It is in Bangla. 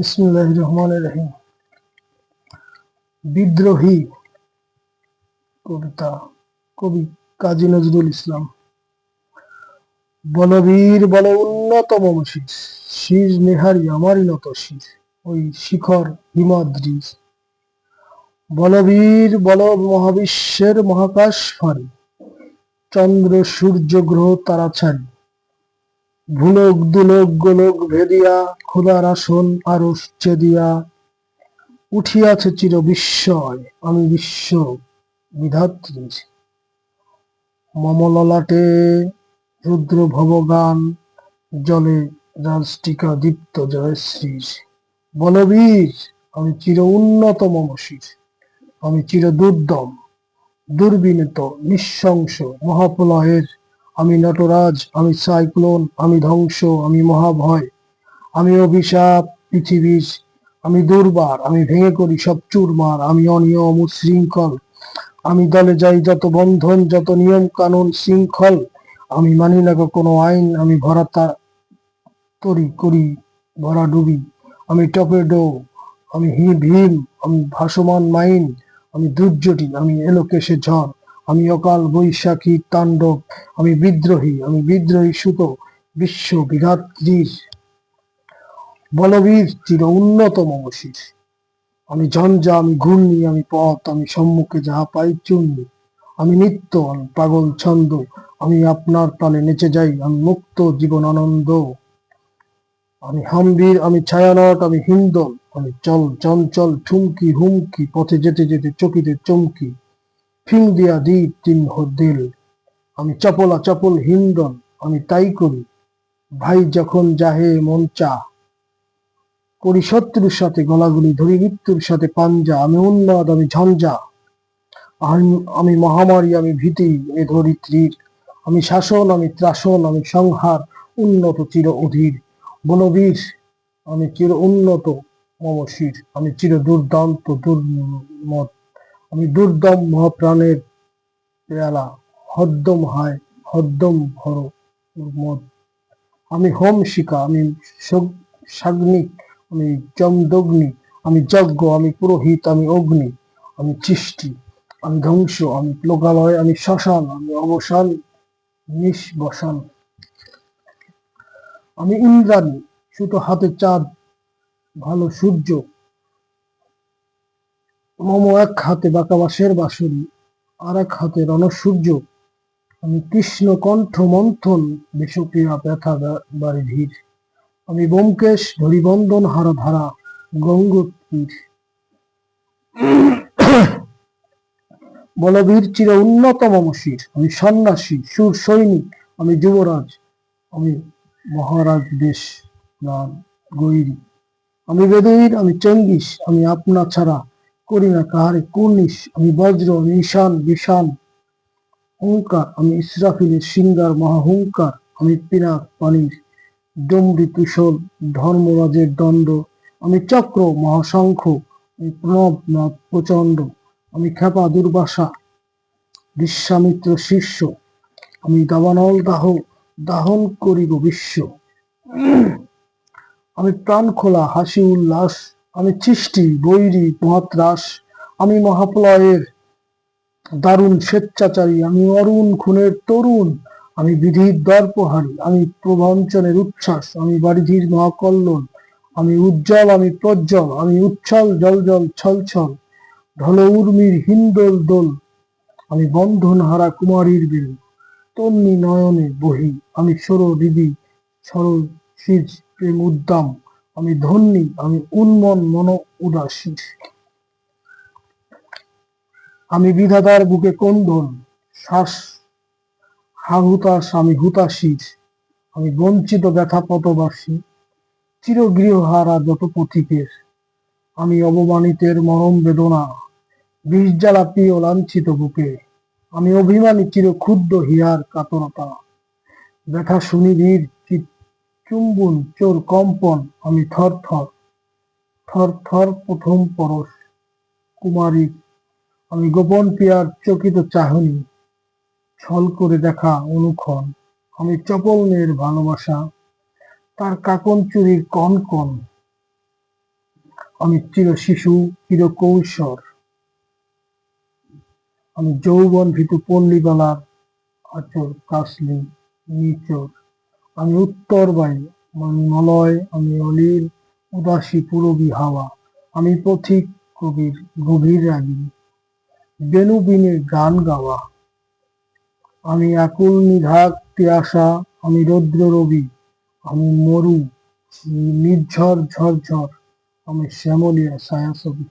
বিসমুল্লাহ রহমান রহিম। বিদ্রোহী কবিতা, কবি কাজী নজরুল ইসলাম। বলবীর বল উন্নত শীষ শীষ নেহারি আমারই নত শীষ ওই শিখর হিমাদ্রি। বলবীর বল মহাবিশ্বের মহাকাশ ফারি চন্দ্র সূর্য গ্রহ তারা ছাড়ি। ভুলক দুলক গোলক ভেদিয়া, খোদার আসন আরও চেদিয়া। উঠিয়াছে চির বিস্ময়, আমি বিশ্ব বিধাত্রী। মমললাটে রুদ্র ভবগান জলে রাজটিকা দীপ্ত জয়শ্রী। বলবীর আমি চির উন্নত মমশির আমি চির দুর্দম, দুর্বিনীত, নিঃশংস মহাপ্রলয়ের আমি নটরাজ, আমি সাইক্লোন, আমি ধ্বংস, আমি মহাভয়। আমি অভিশাপ, পৃথিবীর, আমি দুর্বার, আমি ভেঙে করি সব চুরমার, আমি অনিয়ম উশৃঙ্খল আমি দলে যাই যত বন্ধন, যত নিয়ম কানুন শৃঙ্খল। আমি মানি না কোনো আইন, আমি ভরা তরি করি, ভরা ডুবি। আমি টপেডো আমি হি ভীম, আমি ভাসমান মাইন। আমি দুর্যোটি আমি এলোকেশে ঝড়। আমি অকাল বৈশাখী তাণ্ডব, আমি বিদ্রোহী আমি বিদ্রোহী সুত বিশ্ব বিধাত্রীর বলবীর চির উন্নতম মমশির আমি ঝঞ্ঝা, আমি ঘূর্ণি, আমি পথ, আমি সম্মুখে যাহা পাই চূর্ণি। আমি নিত্য, আমি পাগল ছন্দ, আমি আপনার তালে নেচে যাই, আমি মুক্ত জীবন আনন্দ। আমি হাম্বির আমি ছায়ানট, আমি হিন্দল, আমি চল চঞ্চল, ঠুমকি হুমকি, পথে যেতে যেতে চকিতে চমকি। ফিং দিয়া দি চিহ্ন দিল। আমি চপলা চপল হিন্দল আমি তাই করি। ভাই যখন যাহে মন চা। করি শত্রুর সাথে গলাগুলি ধরি, মৃত্যুর সাথে পাঞ্জা। আমি উন্মাদ, আমি ঝঞ্ঝা। আমি- আমি মহামারী, আমি ভীতি এ ধরিত্রীর আমি শাসন, আমি ত্রাসন, আমি সংহার, উন্নত চির অধীর। বনবীর, আমি চির উন্নত, মমশির। আমি চির দুর্দান্ত দুর্মত আমি দুর্দম মহাপ্রাণের পেয়ালা হদ্দম হায় হদ্দম ভর মদ আমি হোম শিকা আমি সগ- সাগ্নিক, আমি চমদগ্নি আমি যজ্ঞ, আমি পুরোহিত, আমি অগ্নি, আমি চিষ্টি আমি ধ্বংস, আমি লোকালয়, আমি শ্মশান, আমি অবসান, নিষ্বসান। আমি ইন্দ্রাণী, ছোট হাতে চাঁদ, ভালো সূর্য মম এক হাতে বাঁকা বাঁশের, আর এক হাতে রণসূর্য। আমি কৃষ্ণ কণ্ঠ মন্থন, বিষক্রিয়া ব্যথা বাড়ি ধীর। আমি বোমকেশ ধরিবন্দন হারা ধারা গঙ্গোত্রীর বলবীর চির উন্নত মমশির আমি সন্ন্যাসী, সুর সৈনিক, আমি যুবরাজ। আমি মহারাজ দেশ গৈরী। আমি বেদুইর আমি চঙ্গিস, আমি আপনা ছাড়া। করি না কাহারে কুর্নিশ আমি বজ্র ঈশান বিশান হুঙ্কার আমি ইসরাফিলের সিঙ্গার মহাহুঙ্কার আমি পিনাক, পানির ডমরি, তুষল, ধর্মরাজের দণ্ড, আমি চক্র, মহাশঙ্খ, আমি প্রণব নাথ প্রচণ্ড, আমি খেপা দুর্বাসা বিশ্বামিত্র শিষ্য, আমি দাবানল দাহ, দাহন করিব বিশ্ব, আমি প্রাণ খোলা হাসি উল্লাস আমি সৃষ্টি বৈরী মহাত্রাস আমি মহাপ্লয়ের দারুণ স্বেচ্ছাচারী, আমি অরুণ খুনের তরুণ, আমি বিধির দর্পহারী, আমি প্রবঞ্চনের উচ্ছ্বাস, আমি বারিধির মহাকল্লোল আমি উজ্জ্বল, আমি প্রজ্জ্বল, আমি উচ্ছল জল জল, ছল ছল, ঢল, উর্মির, হিন্দোল, দোল, আমি বন্ধন হারা কুমারীর বিল, তন্নি নয়নে বহি, আমি সর, দিদি সরল সিজ প্রেম, উদ্দাম আমি ধন্যী, আমি উন্মন, মন উদাসী আমি বিধাতার বুকে কন্দন, শ্বাস হাহুতাস আমি হুতাশীর। আমি বঞ্চিত ব্যথা পতবাসী চিরগৃহহারা যত পথিকের। আমি অবমানিতের মরম বেদনা, বিষ জ্বালা প্রিয় লাঞ্ছিত বুকে। আমি অভিমানী চির ক্ষুদ্র হিয়ার কাতরতা। ব্যথা শুনিবীর চুম্বন, চোর কম্পন, আমি থর থর থর থর প্রথম পরশ, কুমারী, আমি গোপন পিয়ার চকিত চাহনি, ছল করে দেখা অনুক্ষণ, আমি চপল মেয়ের ভালোবাসা, তার কাকন চুরির কন কন, আমি চির শিশু, চির কৌশর, আমি যৌবন ভীতু পল্লীবালার আচর কাসলি নিচর। আমি উত্তর বায়ু আমি মলয়, আমি অলির উদাসী পুরবী হাওয়া, আমি পথিক কবির, গভীর রাগিনী। বেনু বিনের গান গাওয়া, আমি আকুল নিধাক তিয়াসা আমি রৌদ্র রবি, আমি মরু নির্ঝর ঝরঝর আমি শ্যামলিয়া ছায়াছবি।